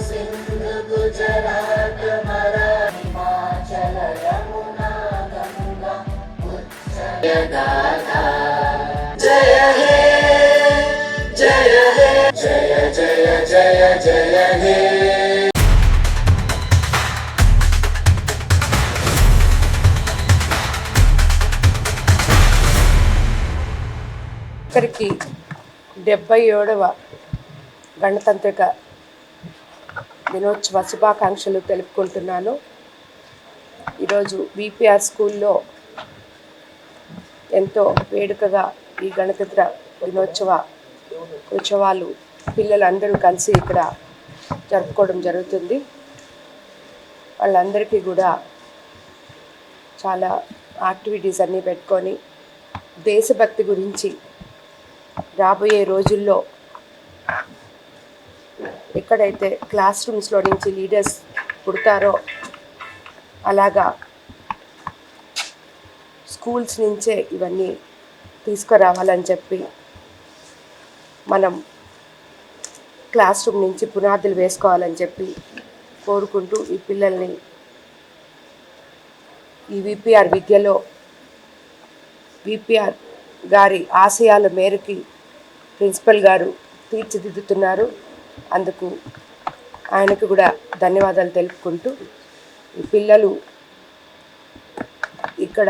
సింధు గుజరాత్ మరాఠి జయ జయ జయ జయ జయ జయ హే ఒకరికి డెబ్బై ఏడవ గణతంత్రిక దినోత్సవ శుభాకాంక్షలు తెలుపుకుంటున్నాను. ఈరోజు విపిఆర్ స్కూల్లో ఎంతో వేడుకగా ఈ గణతంత్ర దినోత్సవ ఉత్సవాలు పిల్లలందరూ కలిసి ఇక్కడ జరుపుకోవడం జరుగుతుంది. వాళ్ళందరికీ కూడా చాలా యాక్టివిటీస్ అన్నీ పెట్టుకొని దేశభక్తి గురించి రాబోయే రోజుల్లో ఎక్కడైతే క్లాస్ రూమ్స్లో నుంచి లీడర్స్ పుడతారో అలాగా స్కూల్స్ నుంచే ఇవన్నీ తీసుకురావాలని చెప్పి మనం క్లాస్ రూమ్ నుంచి పునాదులు వేసుకోవాలని చెప్పి కోరుకుంటూ ఈ పిల్లల్ని ఈ విపిఆర్ విద్యలో విపిఆర్ గారి ఆశయాల మేరకి ప్రిన్సిపల్ గారు తీర్చిదిద్దుతున్నారు. అందుకు ఆయనకు కూడా ధన్యవాదాలు తెలుపుకుంటూ ఈ పిల్లలు ఇక్కడ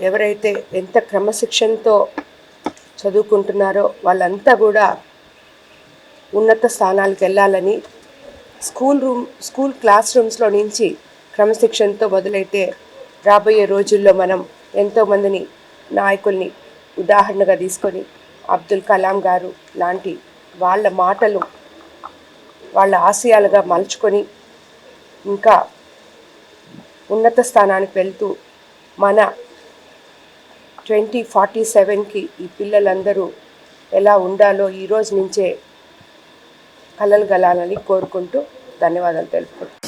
ఎవరైతే ఎంత క్రమశిక్షణతో చదువుకుంటున్నారో వాళ్ళంతా కూడా ఉన్నత స్థానాలకు వెళ్ళాలని స్కూల్ రూమ్ స్కూల్ క్లాస్ రూమ్స్లో నుంచి క్రమశిక్షణతో మొదలైతే రాబోయే రోజుల్లో మనం ఎంతోమందిని నాయకుల్ని ఉదాహరణగా తీసుకొని అబ్దుల్ కలాం గారు లాంటి వాళ్ళ మాటలు వాళ్ళ ఆశయాలుగా మలుచుకొని ఇంకా ఉన్నత స్థానానికి వెళ్తూ మన ట్వంటీ ఫార్టీ సెవెన్కి ఈ పిల్లలందరూ ఎలా ఉండాలో ఈ రోజు నుంచే కలలు గలాలని కోరుకుంటూ ధన్యవాదాలు తెలుపుకుంటున్నాను.